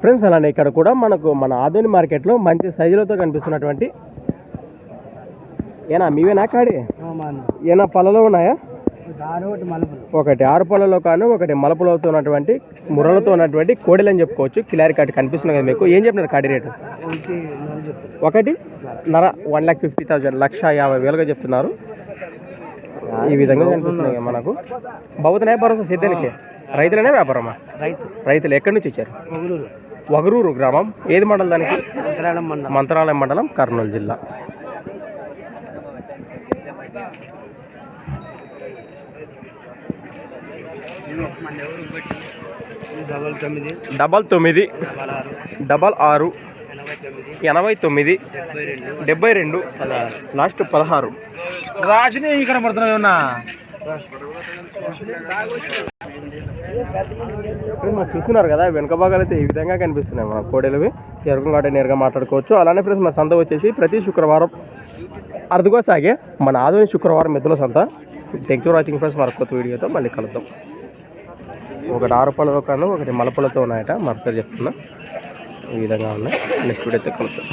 Friends అలానే ఇక్కడ కూడా మనకు మన ఆధునిక మార్కెట్లో మంచి సైజులతో కనిపిస్తున్నటువంటి ఏనా మీవేనా కాడి? ఏనా పళ్ళలో ఉన్నాయా? ఒకటి ఆరు పళ్ళలో కానీ ఒకటి మలపులతో ఉన్నటువంటి ముర్రలతో ఉన్నటువంటి కోడెలు అని చెప్పుకోవచ్చు. కిలారి కాటి కనిపిస్తుంది కదా మీకు. ఏం చెప్పినారు కాడి రేటు? ఒకటి నర వన్ ల్యాక్ ఫిఫ్టీ థౌజండ్ లక్ష యాభై వేలుగా చెప్తున్నారు. ఈ విధంగా కనిపిస్తున్నాయి మనకు. బౌద్ధనే భరోసా సిద్ధానికి రైతులనే వ్యాపారమా? రైతు. రైతులు ఎక్కడి నుంచి వచ్చారు? వగరూరు గ్రామం. ఏది మండలం దానికి? మంత్రాలయం మండలం. కర్నూలు జిల్లా. డబల్ తొమ్మిది. డబల్ ఆరు. ఎనభై తొమ్మిది. డెబ్బై రెండు. లాస్ట్ పదహారు. రాజుని ఏమి పడుతున్నావు ఉన్నా మనం చూస్తున్నారు కదా వెనుక భాగాలు అయితే ఈ విధంగా కనిపిస్తున్నాయి. మన కోడెలవి ఎరుకం కాబట్టి నేరుగా మాట్లాడుకోవచ్చు. అలానే ఫ్రెండ్స్ మన సంత వచ్చేసి ప్రతి శుక్రవారం అరుదుగా సాగే మన ఆధునిక శుక్రవారం మిథుల సంత. థ్యాంక్స్ ఫర్ వాచింగ్ ఫ్రెండ్స్ మరొక కొత్త వీడియోతో మళ్ళీ కలుద్దాం. ఒకటి ఆరు కాను ఒకటి మలపలతో ఉన్నాయట మరొకసారి చెప్తున్నా. ఈ విధంగా ఉన్నాయి. నెక్స్ట్ వీడియోతో కలుద్దాం.